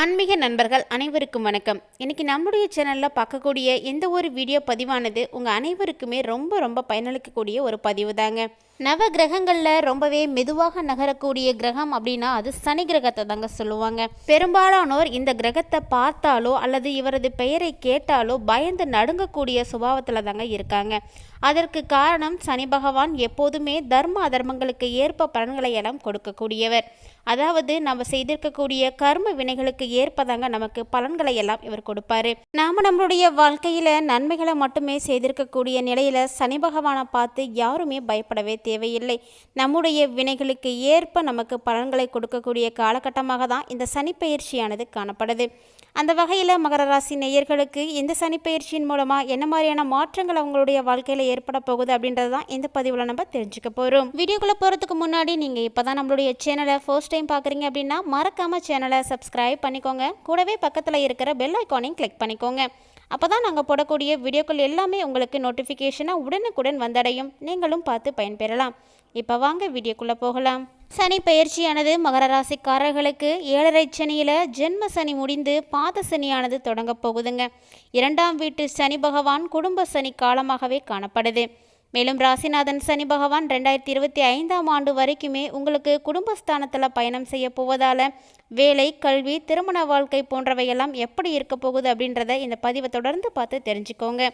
ஆன்மீக நண்பர்கள் அனைவருக்கும் வணக்கம். இன்றைக்கி நம்முடைய சேனலில் பார்க்கக்கூடிய எந்த ஒரு வீடியோ பதிவானது உங்கள் அனைவருக்குமே ரொம்ப ரொம்ப பயனளிக்கக்கூடிய ஒரு பதிவு தாங்க நவ கிரகங்களில் ரொம்பவே மெதுவாக நகரக்கூடிய கிரகம் அப்படின்னா அது சனி கிரகத்தை தாங்க சொல்லுவாங்க. பெரும்பாலானோர் இந்த கிரகத்தை பார்த்தாலோ அல்லது இவரது பெயரை கேட்டாலோ பயந்து நடுங்கக்கூடிய சுபாவத்தில் தாங்க இருக்காங்க. அதற்கு காரணம் சனி பகவான் எப்போதுமே தர்ம அதர்மங்களுக்கு ஏற்ப பலன்களை எல்லாம் கொடுக்கக்கூடியவர். அதாவது நம்ம செய்திருக்கக்கூடிய கர்ம வினைகளுக்கு ஏற்பதாங்க நமக்கு பலன்களை எல்லாம் இவர் கொடுப்பாரு. நாம நம்மளுடைய வாழ்க்கையில நன்மைகளை மட்டுமே செய்திருக்கக்கூடிய நிலையில சனி பகவானை பார்த்து யாருமே பயப்படவே தேவையில்லை. நம்முடைய வினைகளுக்கு ஏற்ப நமக்கு பலன்களை கொடுக்கக்கூடிய காலகட்டமாக தான் இந்த சனிப்பெயர்ச்சியானது காணப்படுது. அந்த வகையில் மகர ராசி நேயர்களுக்கு இந்த சனிப்பெயர்ச்சியின் மூலமாக என்ன மாதிரியான மாற்றங்கள் அவங்களுடைய வாழ்க்கையில் ஏற்பட போகுது அப்படின்றது தான் இந்த பதிவில் நம்ம தெரிஞ்சுக்க போகிறோம் வீடியோக்குள்ளே போகிறதுக்கு முன்னாடி நீங்கள் இப்போ தான் நம்மளுடைய சேனலை ஃபர்ஸ்ட் டைம் பார்க்குறீங்க அப்படின்னா மறக்காமல் சேனலை சப்ஸ்கிரைப் பண்ணிக்கோங்க. கூடவே பக்கத்தில் இருக்கிற பெல் ஐக்கானையும் கிளிக் பண்ணிக்கோங்க. அப்போ தான் நாங்கள் போடக்கூடிய வீடியோக்கள் எல்லாமே உங்களுக்கு நோட்டிஃபிகேஷனாக உடனுக்குடன் வந்தடையும். நீங்களும் பார்த்து பயன்பெறலாம். இப்போ வாங்க வீடியோக்குள்ளே போகலாம். சனி பயிற்சியானது மகர ராசிக்காரர்களுக்கு ஏழரை சனியில் ஜென்ம சனி முடிந்து பாத சனியானது தொடங்க போகுதுங்க. இரண்டாம் வீட்டு சனி பகவான் குடும்ப சனி காலமாகவே காணப்படுது. மேலும் ராசிநாதன் சனி பகவான் ரெண்டாயிரத்தி இருபத்தி ஐந்தாம் ஆண்டு வரைக்குமே உங்களுக்கு குடும்பஸ்தானத்தில் பயணம் செய்ய போவதால் வேலை கல்வி திருமண வாழ்க்கை போன்றவையெல்லாம் எப்படி இருக்க போகுது அப்படின்றத இந்த பதிவை தொடர்ந்து பார்த்து தெரிஞ்சுக்கோங்க.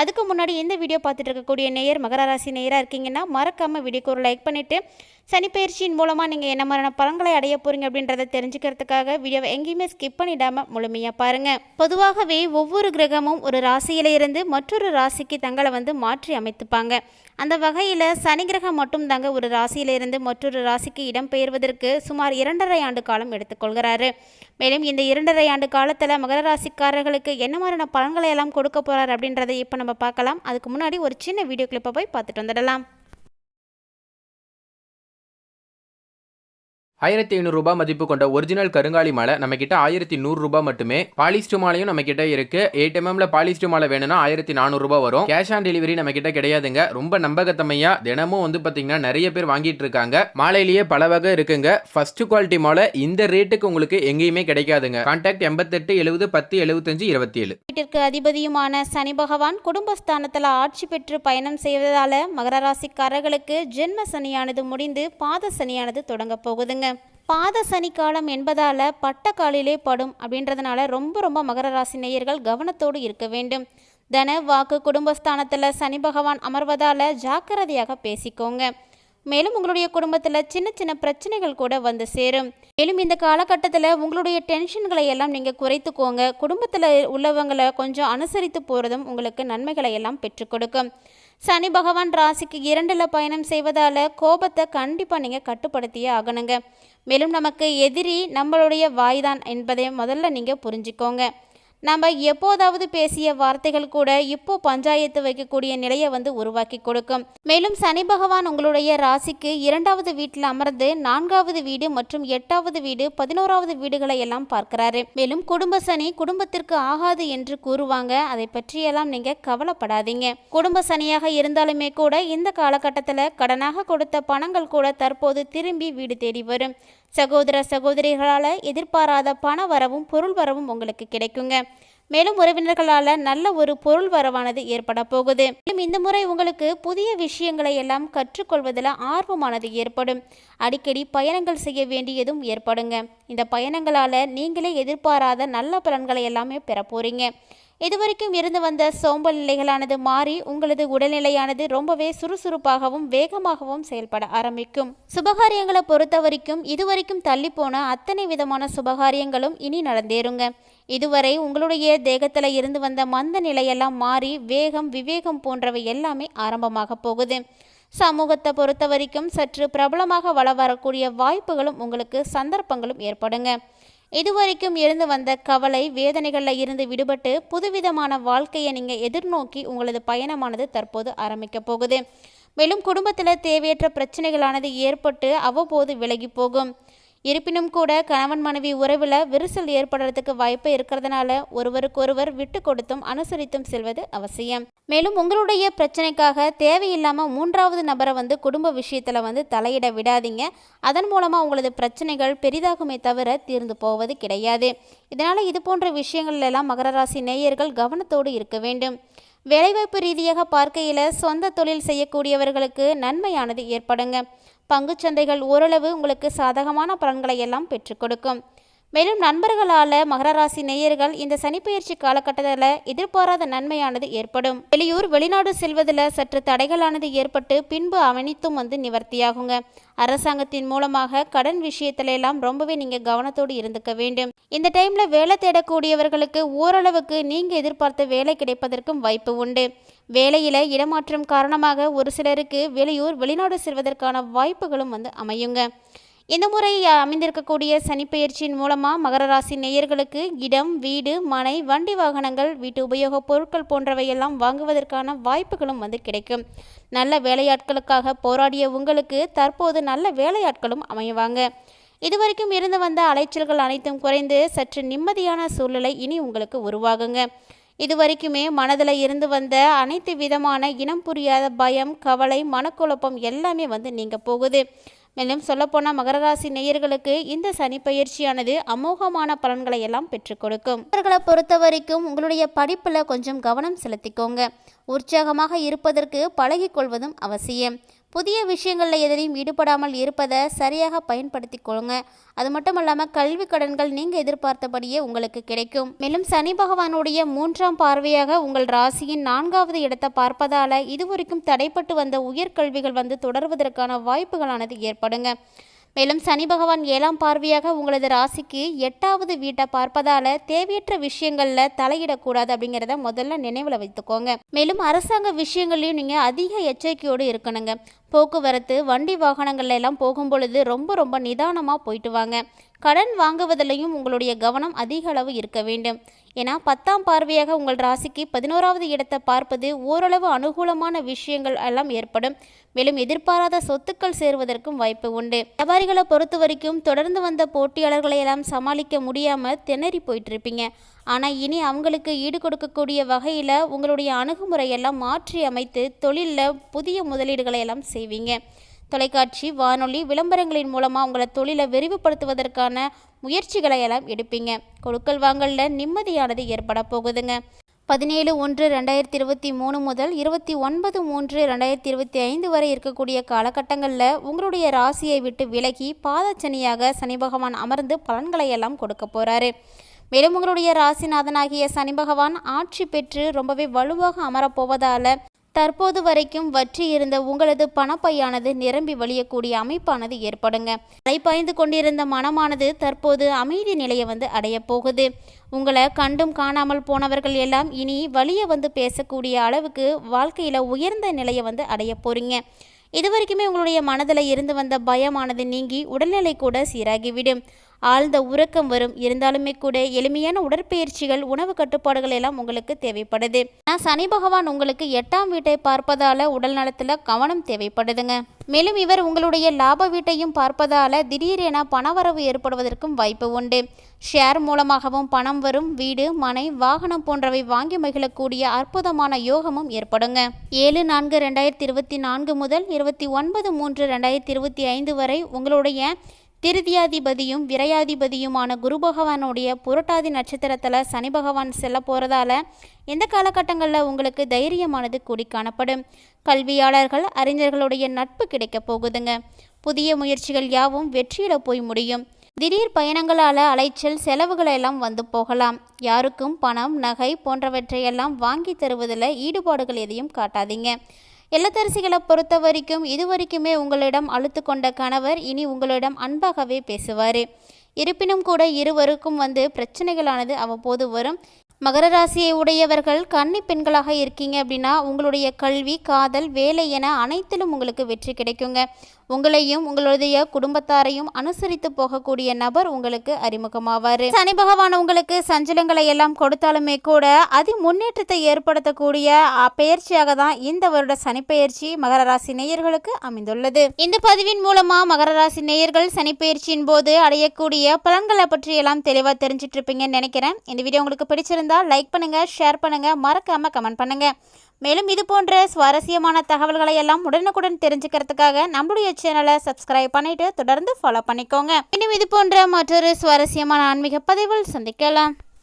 அதுக்கு முன்னாடி இந்த வீடியோ பார்த்துட்டு இருக்கக்கூடிய நேயர் மகர ராசி நேயராக இருக்கீங்கன்னா மறக்காமல் வீடியோக்கு ஒரு லைக் பண்ணிவிட்டு சனிப்பயிற்சியின் மூலமாக நீங்கள் என்ன மாதிரியான பலன்களை அடைய போகிறீங்க அப்படின்றத தெரிஞ்சுக்கிறதுக்காக வீடியோவை எங்கேயுமே ஸ்கிப் பண்ணிடாமல் முழுமையாக பாருங்கள் பொதுவாகவே ஒவ்வொரு கிரகமும் ஒரு ராசியிலிருந்து மற்றொரு ராசிக்கு தங்களை வந்து மாற்றி அமைத்துப்பாங்க. அந்த வகையில் சனி கிரகம் மட்டும் தாங்க ஒரு ராசியிலிருந்து மற்றொரு ராசிக்கு இடம்பெயர்வதற்கு சுமார் இரண்டரை ஆண்டு காலம் எடுத்துக்கொள்கிறாரு மேலும் இந்த இரண்டரை ஆண்டு காலத்தில் மகர ராசிக்காரர்களுக்கு என்ன மாதிரியான பலன்களை எல்லாம் கொடுக்க போகிறார் அப்படின்றத இப்போ நம்ம பார்க்கலாம். அதுக்கு முன்னாடி ஒரு சின்ன வீடியோ கிளிப்பை போய் பார்த்துட்டு வந்துடலாம். ஆயிரத்தி ஐநூறு ரூபாய் மதிப்பு கொண்ட ஒரிஜினல் கருங்காலி மாலை நம்ம கிட்ட ஆயிரத்தி நூறு ரூபாய் மட்டுமே. பாலிஸ்டர் மாலையும் நம்ம கிட்ட இருக்கு எயிட் எம்எம்ல பாலிஸ்டர் மாலை வேணும்னா ஆயிரத்தி நானூறு ரூபாய் வரும். கேஷ் ஆன் டெலிவரி நம்ம கிட்ட கிடையாதுங்க. ரொம்ப நம்பகத்தமையா தினமும் வந்து பாத்தீங்கன்னா நிறைய பேர் வாங்கிட்டு இருக்காங்க. மாலையிலேயே பல வகை இருக்குங்க. ஃபர்ஸ்ட் குவாலிட்டி மாலை இந்த ரேட்டுக்கு உங்களுக்கு எங்கேயுமே கிடைக்காதுங்க. கான்டாக்ட் எண்பத்தெட்டு எழுபது பத்து எழுபத்தஞ்சு இருபத்தி ஏழு வீட்டிற்கு அதிபதியுமான சனி பகவான் குடும்பஸ்தானத்தில் ஆட்சி பெற்று பயணம் செய்வதால மகர ராசிக்காரர்களுக்கு ஜென்ம சனியானது முடிந்து பாத சனியானது தொடங்க போகுதுங்க. பாத சனிக்காலம் என்பதால் பட்டக்காலிலே பட்ட காலிலே படும் அப்படின்றதுனால ரொம்ப ரொம்ப மகர ராசி நேயர்கள் கவனத்தோடு இருக்க வேண்டும். தன வாக்கு குடும்பஸ்தானத்தில் சனி பகவான் அமர்வதால் ஜாக்கிரதையாக பேசிக்கோங்க. மேலும் உங்களுடைய குடும்பத்தில் சின்ன சின்ன பிரச்சனைகள் கூட வந்து சேரும். மேலும் இந்த காலகட்டத்தில் உங்களுடைய டென்ஷன்களை எல்லாம் நீங்கள் குறைத்துக்கோங்க. குடும்பத்தில் உள்ளவங்களை கொஞ்சம் அனுசரித்து போகிறதும் உங்களுக்கு நன்மைகளை எல்லாம் பெற்றுக் கொடுக்கும். சனி பகவான் ராசிக்கு இரண்டில் பயணம் செய்வதால் கோபத்தை கண்டிப்பாக நீங்கள் கட்டுப்படுத்தியே ஆகணுங்க. மேலும் நமக்கு எதிரி நம்மளுடைய வாய் தான் என்பதை முதல்ல நீங்கள் புரிஞ்சுக்கோங்க. நம்ம எப்போதாவது பேசிய வார்த்தைகள் கூட இப்போ பஞ்சாயத்து வைக்கக்கூடிய நிலையை வந்து உருவாக்கி கொடுக்கும். மேலும் சனி பகவான் உங்களுடைய ராசிக்கு இரண்டாவது வீட்டில் அமர்ந்து நான்காவது வீடு மற்றும் எட்டாவது வீடு பதினோராவது வீடுகளை எல்லாம் பார்க்கிறாரு. மேலும் குடும்ப சனி குடும்பத்திற்கு ஆகாது என்று கூறுவாங்க. அதை பற்றியெல்லாம் நீங்க கவலைப்படாதீங்க. குடும்ப சனியாக இருந்தாலுமே கூட இந்த காலகட்டத்தில் கடனாக கொடுத்த பணங்கள் கூட தற்போது திரும்பி வீடு தேடி வரும். சகோதர சகோதரிகளால் எதிர்பாராத பண வரவும் பொருள் வரவும் உங்களுக்கு கிடைக்குங்க. மேலும் உறவினர்களால் நல்ல ஒரு பொருள் வரவானது ஏற்பட போகுது. மேலும் இந்த முறை உங்களுக்கு புதிய விஷயங்களை எல்லாம் கற்றுக்கொள்வதில் ஆர்வமானது ஏற்படும். அடிக்கடி பயணங்கள் செய்ய வேண்டியதும் ஏற்படுங்க. இந்த பயணங்களால் நீங்களே எதிர்பாராத நல்ல பலன்களை எல்லாமே பெற போகிறீங்க இதுவரைக்கும் இருந்து வந்த சோம்பல் நிலைகளானது மாறி உங்களது உடல்நிலையானது ரொம்பவே சுறுசுறுப்பாகவும் வேகமாகவும் செயல்பட ஆரம்பிக்கும். சுபகாரியங்களை பொறுத்த வரைக்கும் இதுவரைக்கும் தள்ளி போன அத்தனை விதமான சுபகாரியங்களும் இனி நடந்தேறுங்க. இதுவரை உங்களுடைய தேகத்தில் இருந்து வந்த மந்த நிலையெல்லாம் மாறி வேகம் விவேகம் போன்றவை எல்லாமே ஆரம்பமாக போகுது. சமூகத்தை பொறுத்த வரைக்கும் சற்று பிரபலமாக வள வரக்கூடிய வாய்ப்புகளும் உங்களுக்கு சந்தர்ப்பங்களும் ஏற்படுங்க. இதுவரைக்கும் இருந்து வந்த கவலை வேதனைகளில் இருந்து விடுபட்டு புதுவிதமான வாழ்க்கையை நீங்கள் எதிர்நோக்கி உங்களது பயணமானது தற்போது ஆரம்பிக்க போகுது. மேலும் குடும்பத்தில் தேவையற்ற பிரச்சனைகளானது ஏற்பட்டு அவ்வப்போது விலகி போகும். இருப்பினும் கூட கணவன் மனைவி உறவில் விரிசல் ஏற்படுறதுக்கு வாய்ப்பு இருக்கிறதுனால ஒருவருக்கொருவர் விட்டு கொடுத்தும் அனுசரித்தும் செல்வது அவசியம். மேலும் உங்களுடைய பிரச்சனைக்காக தேவையில்லாமல் மூன்றாவது நபரை வந்து குடும்ப விஷயத்தில் வந்து தலையிட விடாதீங்க. அதன் மூலமாக உங்களது பிரச்சனைகள் பெரிதாகுமே தவிர தீர்ந்து போவது கிடையாது. இதனால் இது போன்ற விஷயங்கள்லாம் மகர ராசி நேயர்கள் கவனத்தோடு இருக்க வேண்டும். வேலைவாய்ப்பு ரீதியாக பார்க்கையில் சொந்த தொழில் செய்யக்கூடியவர்களுக்கு நன்மையானது ஏற்படுங்க. பங்குச்சந்தைகள் ஓரளவு உங்களுக்கு சாதகமான பலன்களை எல்லாம் பெற்றுக் கொடுக்கும். மேலும் நண்பர்களால் மகர ராசி நேயர்கள் இந்த சனிப்பெயர்ச்சி காலகட்டத்தில் எதிர்பாராத நன்மையானது ஏற்படும். வெளியூர் வெளிநாடு செல்வதில் சற்று தடைகளானது ஏற்பட்டு பின்பு அவனித்தும் வந்து நிவர்த்தியாகுங்க. அரசாங்கத்தின் மூலமாக கடன் விஷயத்துல எல்லாம் ரொம்பவே நீங்கள் கவனத்தோடு இருந்துக்க வேண்டும். இந்த டைமில் வேலை தேடக்கூடியவர்களுக்கு ஓரளவுக்கு நீங்கள் எதிர்பார்த்த வேலை கிடைப்பதற்கும் வாய்ப்பு உண்டு. வேலையில் இடமாற்றம் காரணமாக ஒரு சிலருக்கு வெளியூர் வெளிநாடு செல்வதற்கான வாய்ப்புகளும் வந்து அமையுங்க. இந்த முறை அமைந்திருக்கக்கூடிய சனிப்பெயர்ச்சியின் மூலமாக மகர ராசி நேயர்களுக்கு இடம் வீடு மனை வண்டி வாகனங்கள் வீட்டு உபயோகப் பொருட்கள் போன்றவையெல்லாம் வாங்குவதற்கான வாய்ப்புகளும் வந்து கிடைக்கும். நல்ல வேலையாட்களுக்காக போராடிய உங்களுக்கு தற்போது நல்ல வேலையாட்களும் அமைவாங்க. இதுவரைக்கும் இருந்து வந்த அலைச்சல்கள் அனைத்தும் குறைந்து சற்று நிம்மதியான சூழ்நிலை இனி உங்களுக்கு உருவாகுங்க. இதுவரைக்குமே மனதில் இருந்து வந்த அனைத்து விதமான இனம் புரியாத பயம் கவலை மனக்குழப்பம் எல்லாமே வந்து நீங்கள் போகுது. மேலும் சொல்லப்போனால் மகர ராசி நேயர்களுக்கு இந்த சனி பயிற்சியானது அமோகமான பலன்களை எல்லாம் பெற்றுக் கொடுக்கும். அவர்களை பொறுத்த வரைக்கும் உங்களுடைய படிப்பில் கொஞ்சம் கவனம் செலுத்திக்கோங்க. உற்சாகமாக இருப்பதற்கு பழகிக்கொள்வதும் அவசியம். புதிய விஷயங்களில் எதிலையும் ஈடுபடாமல் இருப்பதை சரியாக பயன்படுத்தி கொள்ளுங்க அது மட்டும் இல்லாமல் கல்வி கடன்கள் நீங்கள் எதிர்பார்த்தபடியே உங்களுக்கு கிடைக்கும். மேலும் சனி பகவானுடைய மூன்றாம் பார்வையாக உங்கள் ராசியின் நான்காவது இடத்தை பார்ப்பதால் இதுவரைக்கும் தடைப்பட்டு வந்த உயர்கல்விகள் வந்து தொடர்வதற்கான வாய்ப்புகளானது ஏற்படுங்க. மேலும் சனி பகவான் ஏழாம் பார்வையாக உங்களது ராசிக்கு எட்டாவது வீட்டை பார்ப்பதால தேவையற்ற விஷயங்களில் தலையிடக்கூடாது அப்படிங்கிறத முதல்ல நினைவில் வைத்துக்கோங்க. மேலும் அரசாங்க விஷயங்களையும் நீங்கள் அதிக எச்சரிக்கையோடு இருக்கணுங்க. போக்குவரத்து வண்டி வாகனங்கள்ல எல்லாம் போகும் பொழுது ரொம்ப ரொம்ப நிதானமாக போயிட்டு வாங்க. கடன் வாங்குவதிலையும் உங்களுடைய கவனம் அதிக அளவு இருக்க வேண்டும். ஏன்னா பத்தாம் பார்வையாக உங்கள் ராசிக்கு பதினோராவது இடத்தை பார்ப்பது ஓரளவு அனுகூலமான விஷயங்கள் எல்லாம் ஏற்படும். மேலும் எதிர்பாராத சொத்துக்கள் சேருவதற்கும் வாய்ப்பு உண்டு. வியாபாரிகளை பொறுத்த வரைக்கும் தொடர்ந்து வந்த போட்டியாளர்களை எல்லாம் சமாளிக்க முடியாமல் திணறி போயிட்டு இருப்பீங்க ஆனால் இனி அவங்களுக்கு ஈடு கொடுக்கக்கூடிய வகையில் உங்களுடைய அணுகுமுறையெல்லாம் மாற்றி அமைத்து தொழிலில் புதிய முதலீடுகளை எல்லாம் செய்வீங்க. தொலைக்காட்சி வானொலி விளம்பரங்களின் மூலமாக உங்களை தொழிலை விரிவுபடுத்துவதற்கான முயற்சிகளை எல்லாம் எடுப்பீங்க. கொடுக்கல் வாங்கலில் நிம்மதியானது ஏற்பட போகுதுங்க. பதினேழு ஒன்று ரெண்டாயிரத்தி இருபத்தி மூணு முதல் இருபத்தி ஒன்பது மூன்று ரெண்டாயிரத்தி இருபத்தி ஐந்து வரை இருக்கக்கூடிய காலகட்டங்களில் உங்களுடைய ராசியை விட்டு விலகி பாதச்சனியாக சனி பகவான் அமர்ந்து பலன்களை எல்லாம் கொடுக்க போகிறாரு மேலும் உங்களுடைய ராசிநாதனாகிய சனி பகவான் ஆட்சி பெற்று ரொம்பவே வலுவாக அமரப்போவதால் தற்போது வரைக்கும் வற்றி இருந்த உங்களது பணப்பையானது நிரம்பி வழியக்கூடிய அமைப்பானது ஏற்படுங்க. அலைப்பாய்ந்து கொண்டிருந்த மனமானது தற்போது அமைதி நிலையை வந்து அடைய போகுது. உங்களை கண்டும் காணாமல் போனவர்கள் எல்லாம் இனி வழிய வந்து பேசக்கூடிய அளவுக்கு வாழ்க்கையில் உயர்ந்த நிலையை வந்து அடைய போறீங்க. இதுவரைக்குமே உங்களுடைய மனதில் இருந்து வந்த பயமானது நீங்கி உடல்நிலை கூட சீராகிவிடும். ஆழ்ந்த உறக்கம் வரும். இருந்தாலுமே கூட எளிமையான உடற்பயிற்சிகள் உணவு கட்டுப்பாடுகள் எல்லாம் உங்களுக்கு தேவைப்படுது. ஆனால் சனி பகவான் உங்களுக்கு எட்டாம் வீட்டை பார்ப்பதால உடல் நலத்தில் கவனம் தேவைப்படுதுங்க. மேலும் இவர் உங்களுடைய லாப வீட்டையும் பார்ப்பதால திடீரென பணவரவு ஏற்படுவதற்கும் வாய்ப்பு உண்டு. ஷேர் மூலமாகவும் பணம் வரும். வீடு மனை வாகனம் போன்றவை வாங்கி மகிழக்கூடிய அற்புதமான யோகமும் ஏற்படுங்க. ஏழு நான்கு ரெண்டாயிரத்தி இருபத்தி நான்கு முதல் இருபத்தி ஒன்பது மூன்று ரெண்டாயிரத்தி இருபத்தி ஐந்து வரை உங்களுடைய திருதியாதிபதியும் விரையாதிபதியுமான குரு பகவானுடைய புரட்டாதி நட்சத்திரத்தில் சனி பகவான் செல்ல போகிறதால இந்த காலகட்டங்களில் உங்களுக்கு தைரியமானது கூடி காணப்படும். கல்வியாளர்கள் அறிஞர்களுடைய நட்பு கிடைக்க போகுதுங்க. புதிய முயற்சிகள் யாவும் வெற்றியில் போய் முடியும். திடீர் பயணங்களால் அலைச்சல் செலவுகளெல்லாம் வந்து போகலாம். யாருக்கும் பணம் நகை போன்றவற்றையெல்லாம் வாங்கி தருவதில் ஈடுபாடுகள் எதையும் காட்டாதீங்க. இல்லத்தரசிகளை பொறுத்த வரைக்கும் இதுவரைக்குமே உங்களிடம் அழுத்து கொண்ட கணவர் இனி உங்களிடம் அன்பாகவே பேசுவார். இருப்பினும் கூட இருவருக்கும் வந்து பிரச்சனைகளானது அவ்வப்போது வரும். மகர ராசியை உடையவர்கள் கன்னி பெண்களாக இருக்கீங்க அப்படின்னா உங்களுடைய கல்வி காதல் வேலை என அனைத்திலும் உங்களுக்கு வெற்றி கிடைக்குங்க. உங்களையும் உங்களுடைய குடும்பத்தாரையும் அனுசரித்து போகக்கூடிய நபர் உங்களுக்கு அறிமுகமாவார். சனி பகவான் உங்களுக்கு சஞ்சலங்களை எல்லாம் கொடுத்தாலுமே கூட அதி முன்னேற்றத்தை ஏற்படுத்தக்கூடிய பயிற்சியாக பெயர்ச்சியாக தான் இந்த வருட சனிப்பெயர்ச்சி மகர ராசி நேயர்களுக்கு அமைந்துள்ளது. இந்த பதிவின் மூலமா மகர ராசி நேயர்கள் சனிப்பெயர்ச்சியின் போது அடையக்கூடிய பலன்களை பற்றி எல்லாம் தெளிவாக தெரிஞ்சிட்டு இருப்பீங்கன்னு நினைக்கிறேன். இந்த வீடியோ உங்களுக்கு பிடிச்சிருந்தா லைக் பண்ணுங்க ஷேர் பண்ணுங்க மறக்காம கமெண்ட் பண்ணுங்க. மேலும் இது போன்ற சுவாரஸ்யமான தகவல்களை எல்லாம் உடனுக்குடன் தெரிஞ்சுக்கிறதுக்காக நம்மளுடைய சேனலை சப்ஸ்கிரைப் பண்ணிட்டு தொடர்ந்து ஃபாலோ பண்ணிக்கோங்க. இன்னும் இது போன்ற மற்றொரு சுவாரஸ்யமான ஆன்மீக பதிவில் சந்திக்கலாம்.